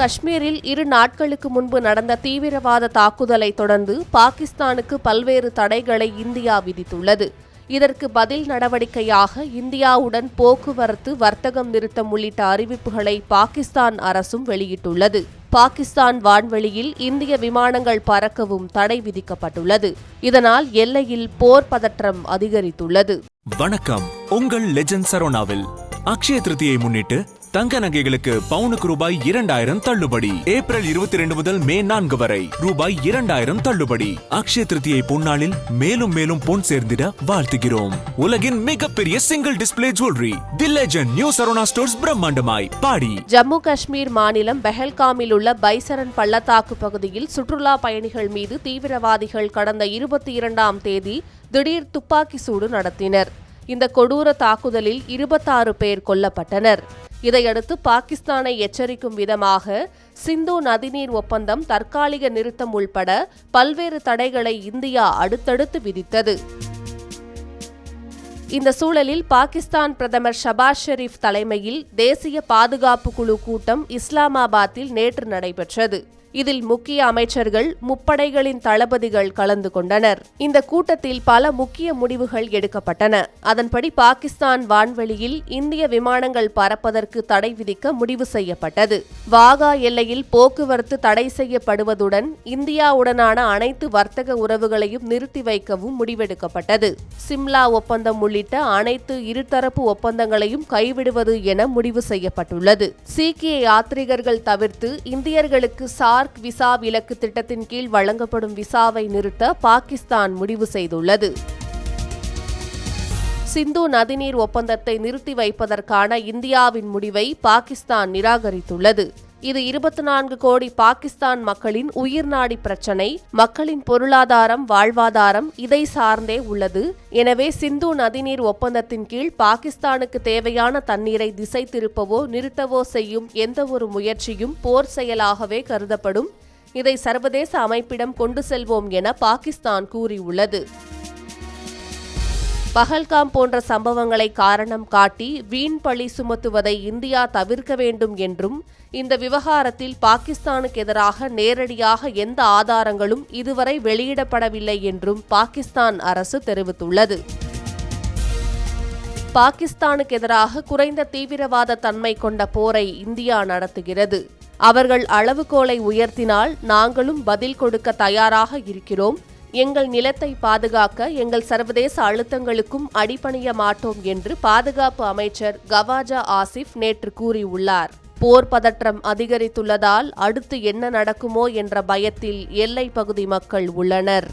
காஷ்மீரில் இரு நாட்களுக்கு முன்பு நடந்த தீவிரவாத தாக்குதலை தொடர்ந்து பாகிஸ்தானுக்கு பல்வேறு தடைகளை இந்தியா விதித்துள்ளது. இதற்கு பதில் நடவடிக்கையாக இந்தியாவுடன் போக்குவரத்து வர்த்தகம் நிறுத்தம் உள்ளிட்ட அறிவிப்புகளை பாகிஸ்தான் அரசும் வெளியிட்டுள்ளது. பாகிஸ்தான் வான்வெளியில் இந்திய விமானங்கள் பறக்கவும் தடை விதிக்கப்பட்டுள்ளது. இதனால் எல்லையில் போர் பதற்றம் அதிகரித்துள்ளது. வணக்கம். உங்கள் லெஜண்ட் சரோனாவில் அக்ஷய திருதியை முன்னிட்டு தங்க நகைகளுக்கு பவுனுக்கு ரூபாய் இரண்டாயிரம் தள்ளுபடி. ஏப்ரல் இருபத்தி ரெண்டு முதல் மே நான்கு வரை ரூபாய் இரண்டாயிரம் தள்ளுபடி. அக்ஷய திருதியை பொன்னாளில் மேலும் மேலும் பொன் சேர்ந்திட வாழ்த்துகிறோம். உலகின் மிகப்பெரிய single display jewellery the legend new Saravana stores பிரம்மாண்டமாய் பாடி. ஜம்மு காஷ்மீர் மாநிலம் பெஹல்காமில் உள்ள பைசரன் பள்ளத்தாக்கு பகுதியில் சுற்றுலா பயணிகள் மீது தீவிரவாதிகள் கடந்த இருபத்தி இரண்டாம் தேதி திடீர் துப்பாக்கி சூடு நடத்தினர். இந்த கொடூர தாக்குதலில் இருபத்தாறு பேர் கொல்லப்பட்டனர். இதையடுத்து பாகிஸ்தானை எச்சரிக்கும் விதமாக சிந்து நதிநீர் ஒப்பந்தம் தற்காலிக நிறுத்தம் உள்பட பல்வேறு தடைகளை இந்தியா அடுத்தடுத்து விதித்தது. இந்த சூழலில் பாகிஸ்தான் பிரதமர் ஷபாஸ் ஷெரீப் தலைமையில் தேசிய பாதுகாப்பு குழு கூட்டம் இஸ்லாமாபாத்தில் நேற்று நடைபெற்றது. இதில் முக்கிய அமைச்சர்கள் முப்படைகளின் தளபதிகள் கலந்து கொண்டனர். இந்த கூட்டத்தில் பல முக்கிய முடிவுகள் எடுக்கப்பட்டன. அதன்படி பாகிஸ்தான் வான்வெளியில் இந்திய விமானங்கள் பறப்பதற்கு தடை விதிக்க முடிவு செய்யப்பட்டது. வாகா எல்லையில் போக்குவரத்து தடை செய்யப்படுவதுடன் இந்தியாவுடனான அனைத்து வர்த்தக உறவுகளையும் நிறுத்தி வைக்கவும் முடிவெடுக்கப்பட்டது. சிம்லா ஒப்பந்தம் உள்ளிட்ட அனைத்து இருதரப்பு ஒப்பந்தங்களையும் கைவிடுவது என முடிவு செய்யப்பட்டுள்ளது. சீக்கிய யாத்ரீகர்கள் தவிர்த்து இந்தியர்களுக்கு சார் சார்க் விசா விலக்கு திட்டத்தின் கீழ் வழங்கப்படும் விசாவை நிறுத்த பாகிஸ்தான் முடிவு செய்துள்ளது. சிந்து நதிநீர் ஒப்பந்தத்தை நிறுத்தி வைப்பதற்கான இந்தியாவின் முடிவை பாகிஸ்தான் நிராகரித்துள்ளது. இது இருபத்தி நான்கு கோடி பாகிஸ்தான் மக்களின் உயிர்நாடி பிரச்சினை மக்களின் பொருளாதாரம் வாழ்வாதாரம் இதை சார்ந்தே உள்ளது. எனவே சிந்து நதிநீர் ஒப்பந்தத்தின் கீழ் பாகிஸ்தானுக்கு தேவையான தண்ணீரை திசை திருப்பவோ நிறுத்தவோ செய்யும் எந்த ஒரு முயற்சியும் போர் செயலாகவே கருதப்படும். இதை சர்வதேச அமைப்பிடம் கொண்டு செல்வோம் என பாகிஸ்தான் கூறியுள்ளது. பகல்காம் போன்ற சம்பவங்களை காரணம் காட்டி வீண் பழி சுமத்துவதை இந்தியா தவிர்க்க வேண்டும் என்றும் இந்த விவகாரத்தில் பாகிஸ்தானுக்கு எதிராக நேரடியாக எந்த ஆதாரங்களும் இதுவரை வெளியிடப்படவில்லை என்றும் பாகிஸ்தான் அரசு தெரிவித்துள்ளது. பாகிஸ்தானுக்கு எதிராக குறைந்த தீவிரவாத தன்மை கொண்ட போரை இந்தியா நடத்துகிறது. அவர்கள் அளவுகோலை உயர்த்தினால் நாங்களும் பதில் கொடுக்க தயாராக இருக்கிறோம். எங்கள் நிலத்தை பாதுகாக்க எங்கள் சர்வதேச அழுத்தங்களுக்கும் அடிபணிய மாட்டோம் என்று பாதுகாப்பு அமைச்சர் கவாஜா ஆசிப் நேற்று கூறியுள்ளார். போர் பதற்றம் அதிகரித்துள்ளதால் அடுத்து என்ன நடக்குமோ என்ற பயத்தில் எல்லை பகுதி மக்கள் உள்ளனர்.